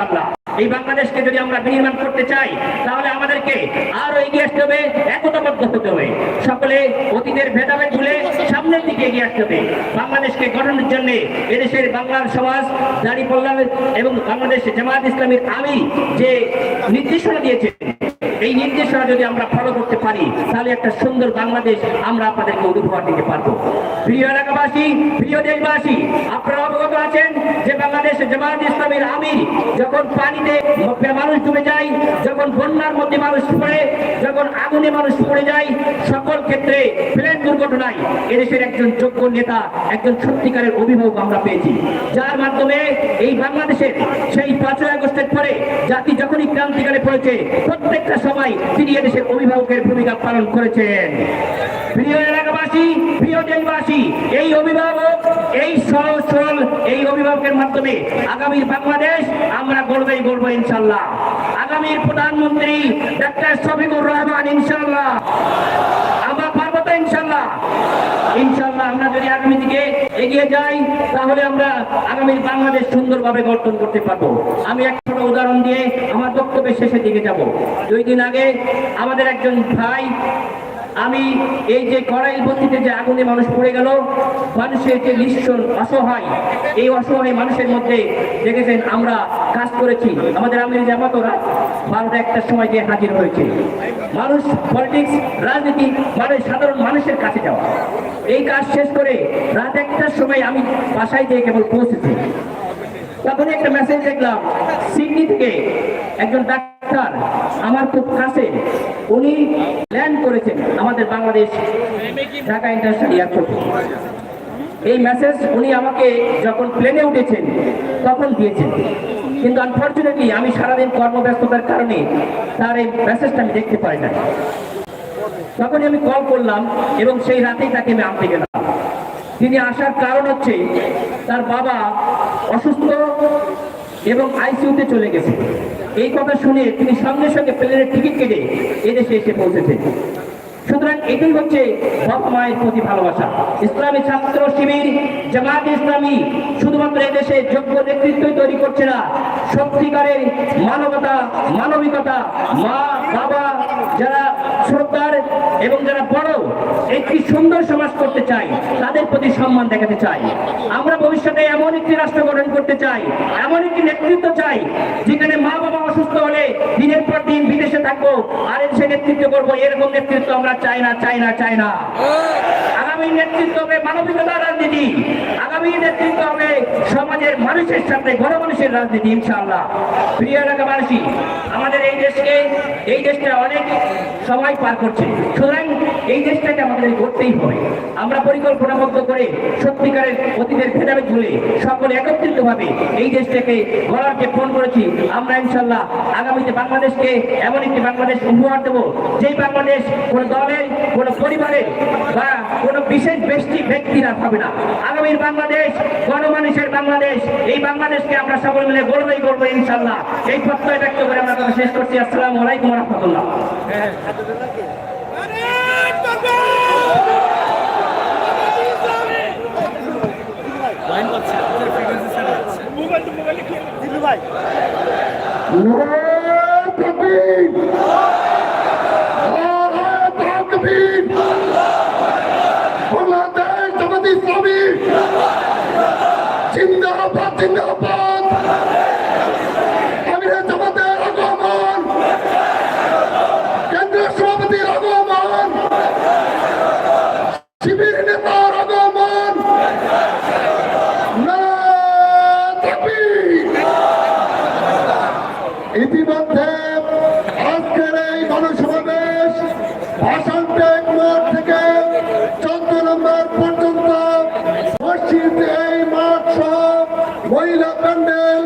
ইনশাআল্লাহ এই বাংলাদেশকে যদি আমরা বিনির্মাণ করতে চাই, তাহলে আমাদেরকে আরও এগিয়ে আসতে হবে, একতাবদ্ধ হতে হবে। সকলে অতীতের ভেদাভেদ ভুলে সামনের দিকে এগিয়ে আসতে হবে। বাংলাদেশকে গঠনের জন্য এদেশের বাংলার সমাজ, দাঁড়ি পল্লাম এবং বাংলাদেশ জামাত ইসলামের আমি যে নির্দেশনা দিয়েছে এই নির্দেশনা যদি আমরা ফলো করতে পারি, তাহলে একটা সুন্দর বাংলাদেশ আমরা আপনাদেরকে উপহার দিতে পারব। প্রিয় এলাকাবাসী, প্রিয় দেশবাসী, আপনারা অবগত আছেন বাংলাদেশ জামাত ইসলামের আমির, যখন পানিতে মানুষ ডুবে যায়, যখন বন্যার মধ্যে মানুষ পড়ে, যখন আগুনে মানুষ পড়ে যায়, সকল ক্ষেত্রে প্লেন দুর্ঘটনায় এদেশের একজন যোগ্য নেতা, একজন সত্যিকারের অভিভাবক আমরা পেয়েছি। যার মাধ্যমে এই বাংলাদেশের সেই পাঁচই আগস্টের জাতি যখনই ক্রান্তিকালে পড়েছে, প্রত্যেকটা সময় তিনি এদেশের অভিভাবকের ভূমিকা পালন করেছেন। প্রিয় এলাকাবাসী, প্রিয় দেশবাসী, এই অভিভাবক, এই সহজ সরল এই অভিভাবকের মাধ্যমে আগামী বাংলাদেশ আমরা গড়বেই গড়বো ইনশাল্লাহ আগামীর প্রধানমন্ত্রী ডাক্তার শফিকুর রহমান ইনশাল্লাহ আমরা পারব তো ইনশাল্লাহ আমরা যদি আগামী দিকে এগিয়ে যাই, তাহলে আমরা আগামীর বাংলাদেশ সুন্দরভাবে গঠন করতে পারব। আমি এক ছোট উদাহরণ দিয়ে আমার বক্তব্যের শেষের দিকে যাব। দুই দিন আগে আমাদের একজন ভাই আমি এই যে কড়াইল বস্তিতে যে আগুনে মানুষ পড়ে গেল, মানুষের যে ভীষণ অসহায়, এই অসহায় মানুষের মধ্যে দেখেছেন আমরা কাজ করেছি। আমাদের আমির জামাতরা বারোটা একটার সময় গিয়ে হাজির হয়েছে। মানুষ পলিটিক্স, রাজনীতি মানে সাধারণ মানুষের কাছে যাওয়া। এই কাজ শেষ করে রাত একটার সময় আমি বাসায় দিয়ে কেবল পৌঁছেছি। তখন একটা মেসেজ দেখলাম, সিডনি থেকে একজন ডাক্তার আমার খুব কাছে। উনি ল্যান্ড করেছেন আমাদের বাংলাদেশ ঢাকা ইন্টারন্যাশনাল এয়ারপোর্টে এই মেসেজ উনি আমাকে যখন প্লেনে উঠেছেন, তখন দিয়েছেন। কিন্তু আনফর্চুনেটলি আমি সারাদিন কর্মব্যস্ততার কারণে তার এই মেসেজটা আমি দেখতে পাই না তখনই আমি কল করলাম এবং সেই রাতেই তাকে আমি আনতে গেলাম। তিনি আসার কারণ হচ্ছে তার বাবা অসুস্থ এবং আইসিইউতে চলে গেছে। এই কথা শুনে তিনি সঙ্গে সঙ্গে প্লেনের টিকিট কেটে এদেশে এসে পৌঁছেছেন। সুতরাং এটাই হচ্ছে বাবা মায়ের প্রতি ভালোবাসা। ইসলামী ছাত্র শিবির জামাত ইসলামী শুধুমাত্র এদেশে যোগ্য নেতৃত্বই তৈরি করছে না, সত্যিকারের মানবতা, মানবিকতা, মা, বাবা যারা শ্রদ্ধার এবং যারা বড়, একটি সুন্দর সমাজ করতে চাই তাদের প্রতি সম্মান দেখাতে চাই আমরা ভবিষ্যতে এমন একটি রাষ্ট্র গঠন করতে চাই, এমন একটি নেতৃত্ব চাই, যেখানে মা বাবা অসুস্থ হলে দিনের পর দিন বিদেশে থাকব আর এসে নেতৃত্ব করব, এরকম নেতৃত্ব আমরা চাই না চাই না চাই না। আগামী নেতৃত্ব হবে মানবিকতা রাজনীতি, আগামী নেতৃত্ব হবে সমাজের মানুষের সাথে বড় মানুষের রাজনীতি, ইনশাআল্লাহ। প্রিয় এলাকাবাসী, আমাদের এই দেশকে, এই দেশটা অনেক সময় পার করছে। সুতরাং এই দেশটাকে আমাদের করতেই হবে। আমরা পরিকল্পনাবদ্ধ করে সত্যিকারের অতীতের ভেদাভেদ ভুলে সকলে একত্রিত ভাবে এই দেশটাকে গড়াকে ফোন করেছি। আমরা ইনশাল্লাহ আগামীতে বাংলাদেশকে এমন একটি বাংলাদেশ উপহার দেবো, যেই বাংলাদেশ কোনো দলের, কোনো পরিবারের বা কোন বিশেষ ব্যক্তি, ব্যক্তিরা হবে না। আগামীর বাংলাদেশ, গণমানুষের বাংলাদেশ, এই বাংলাদেশকে আমরা সকল মিলে গড়বই করব ইনশাল্লাহ এই প্রত্যয় ব্যক্ত করে আমরা কথা শেষ করছি। আসসালামু আলাইকুম রহমতুল্লাহ। জিন্দাবাদ মহিলা প্যান্ডেল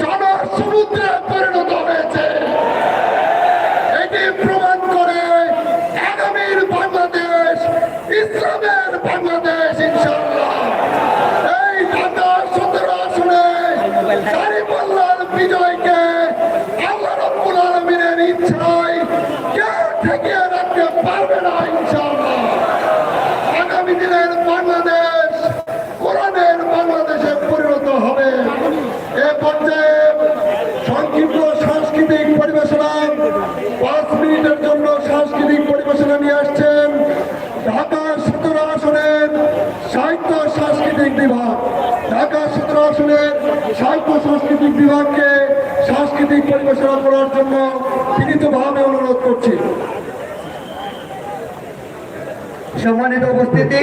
জনসমুদ্রে পরিণত হয়েছে এটি প্রমাণ করে আগামীর বাংলাদেশ ইসলামের বাংলাদেশ ইনশাআল্লাহ এই ঢাকা সতেরো আসনে দাঁড়িপাল্লার বিজয়কে আল্লাহ রব্বুল আলমিনের ইচ্ছায় কেউ ঠেকিয়ে রাখতে পারবে না ইনশাআল্লাহ আগামী দিনের বাংলাদেশ কোরআনের বাংলাদেশে পরিণত হবে এ পর্যায়ে সংক্ষিপ্ত সাংস্কৃতিক পরিবেশনা পাঁচ মিনিটের জন্য সাংস্কৃতিক পরিবেশনা নিয়ে আসছেন ঢাকা সতেরো আসনের সাহিত্য সাংস্কৃতিক বিভাগ ঢাকা সতেরো আসনের সাহিত্য সাংস্কৃতিক বিভাগকে সাংস্কৃতিক পরিবেশনা করার জন্য বিনীতভাবে অনুরোধ করছি। সম্মানিত উপস্থিতি।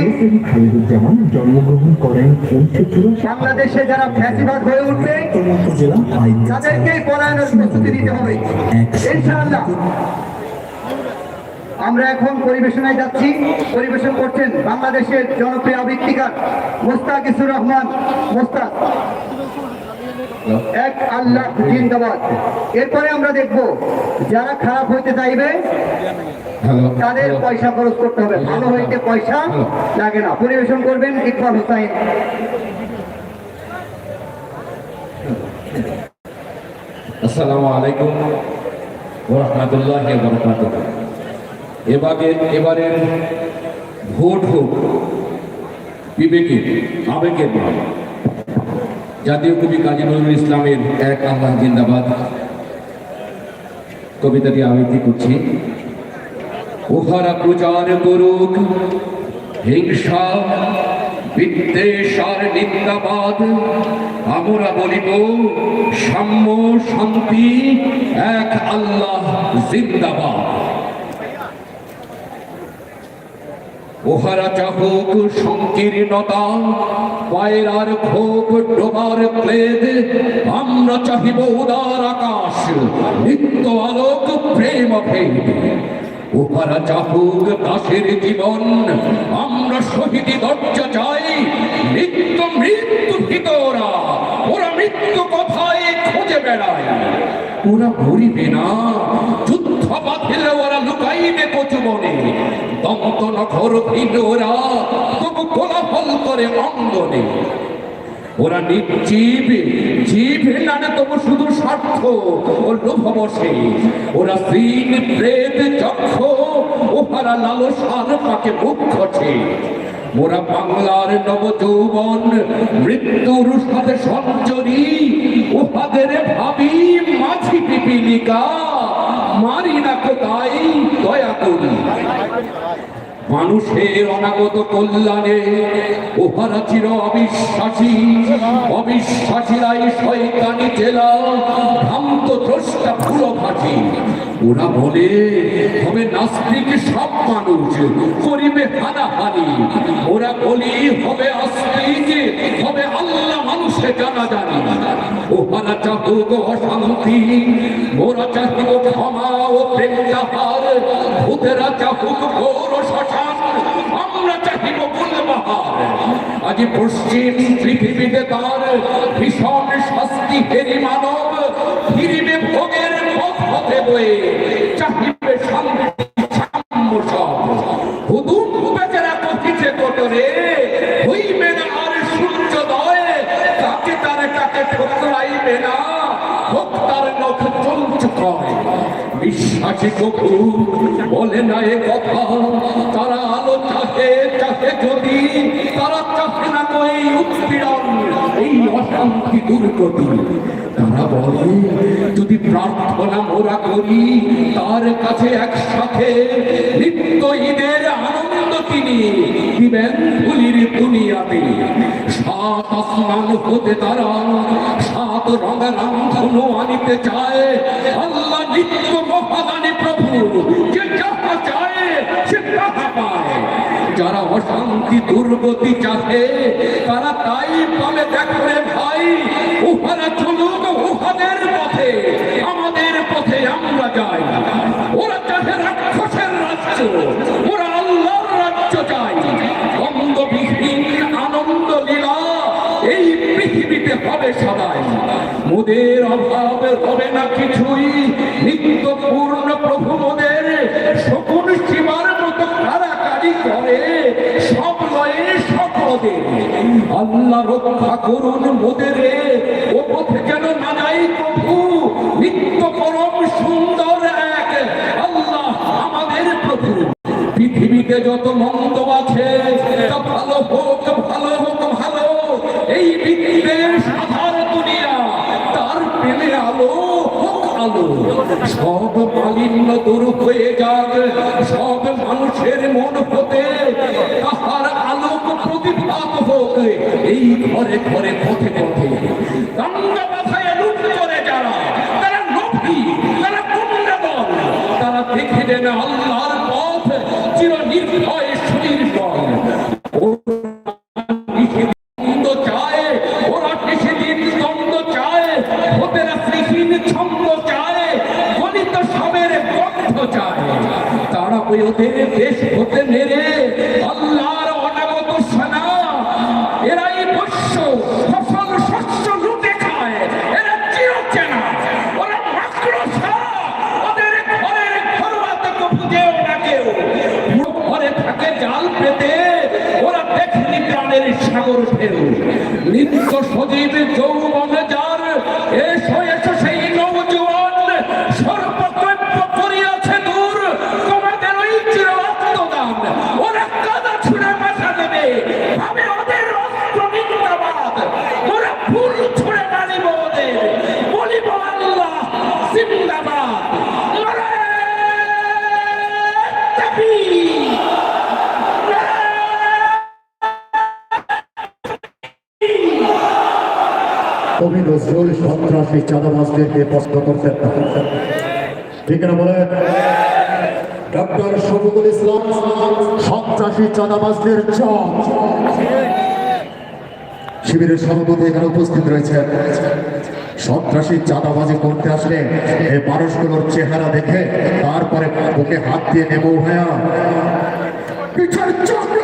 বাংলাদেশে যারা হয়ে আমরা এখন পরিবেশনায় যাচ্ছি। পরিবেশন করছেন বাংলাদেশের জনপ্রিয় আবৃত্তিকার মোস্তাকিসুর রহমান মোস্তাক। এক আল্লাহ জিন্দাবাদ। এরপরে আমরা দেখব যারা খারাপ হইতে চাইবে তাদের পয়সা খরচ করতে হবে। ভালো হইতে পয়সা লাগে না। পরিবেশন করবেন ইকবাল হুসাইন। আসসালামু আলাইকুম রহমতুল্লাহ বরকাত এবারে এবারের ভোট হোক বিবেকে আবেগের নয় জাতীয় কবি কাজী নজরুল ইসলামের এক আল্লাহ জিন্দাবাদ। কবিতাটি আবৃত্তি করছি। প্রচার করুক, হিংসা বিদ্বেষার নিন্দাবাদ, আমরা বলিব, সাম্য শান্তি, এক আল্লাহ জিন্দাবাদ। ওহারা চাহুক সংকীর্ণতা পায়রার খোপ ডোবার ক্লেদ, আমরা চাহিব উদার আকাশ, নিত্য আলোক প্রেম ভেদ। ওহারা চাহুক দাসের জীবন, আমরা শহীদি দরজা চাই, নিত্য মৃত্যু ভিতরা, ওরা মৃত্যু কথায় খুঁজে বেড়ায়। ওরা মরিবে না, যুদ্ধ বাঁধিলে ওরা লুকাইবে কচু বনে। দন্ত নখর ভিড় ওরা। তবু কোলাহল করে অঙ্গনে। ওরা নির্জীব, জীব নানে, তবু শুধু স্বার্থ ও লোভ বসে। ওরা সিন প্রেত চক্ষ ওহারা লালসার পাকে মুখ ঘটে ওরা বাংলার নব যৌবন মৃত্যুর সাথে সঞ্চরী, উহাদের ভাবি মাঝি পিপিলিকা মারি না কোথায় দয়া করি মানুষের অনাগত কল্যাণে ওহারা চির অবিশ্বাসী। অবিশ্বাসীরাই শয়তানি জেলা, ভ্রান্ত দ্রষ্টা ফুল ভাটি ওরা বলে হবে নাস্তিক সব মানুষ করিবে হানাহানি। ওরা বলি, হবে আস্তিক, হবে আল্লাহ মানুষে জানা জানি ওহারা গো শান্তি মোরা চাহিব ক্ষমা ও প্রেম যাহার, ভূতেরা চাহুক ঘোর শ্মশান, আমরা চাহিব গুলবাহার আজ পশ্চিম পৃথিবীতে তার ভীষণ শাস্তি হেরি মানব, ফিরিবে ভোগের পথ হতে বয়ে চাহিবে শান্তি সাম্য সব হুদুম বেচারা কহিছে কতরে হইবে না আর সূর্যোদয় কাকে তার কাকে ঠোকরাইবে না হোক তার নখ চঞ্চ কয় বিশ্বাসী কবু বলে না এ কথা। তারা আলো চাহে চাহে যদি, তারা চাহে না তো এই উৎপীড়ন, এই অশান্তি দুর্গতি তারা বলে, যদি প্রার্থনা মোরা করি, তার কাছে একসাথে নিত্য ঈদের আনন্দ তিনি দিবেন ফুলির দুনিয়াতে সাত আসমান হতে তারা সাত রঙের রামধনু আনিতে চায়। আল্লাহ নিত্য মহাদানী চায় সে যারা অশান্তি, দুর্গতি চাহে, তারা তাই পাবে দেখবে ভাই, উহারা চলুক উহাদের পথে, আমাদের পথে আমরা যাই। ওরা চাহে রাক্ষসের রাজ্য। মোদের অভাব হবে না কিছুই। নিত্য পূর্ণ প্রভু মোদের শকুন সীমার মতো কারাকারি করে। সব লয়ে সকদের আল্লাহ রক্ষা করুন মোদের ও পথে যেন না যাই প্রভু, নিত্য পরম সুন্দর এক আল্লাহ আমাদের প্রভু। পৃথিবীতে যত মন্দ আছে তা ভালো হোক ভালো হোক ভালো এই বিদ্বেষ আধার দুনিয়া তার প্রেমে আলো আলো মালিন্য দূর হয়ে যাক। সব মানুষের মন হতে তাহার আলোক প্রতিপাত হোক। এই ঘরে ঘরে পথে পথে গঙ্গা মাথায় তারা আল্লাহর পথ চির নির্ভয় ফের নিত্য সজীব যৌবন সন্ত্রাসী চাঁদাবাজদেরকে প্রশ্ন করতেন না। ঠিক না বলে ডক্টর শফিকুল ইসলাম, সন্ত্রাসী চাঁদাবাজদের চক শিবিরের সভাপতি এখানে উপস্থিত রয়েছেন। সন্ত্রাসী চাঁদাবাজি করতে আসলে এই মানুষগুলোর চেহারা দেখে তারপরে বুকে হাত দিয়ে নেব ভাইয়া। পিছনে চক্র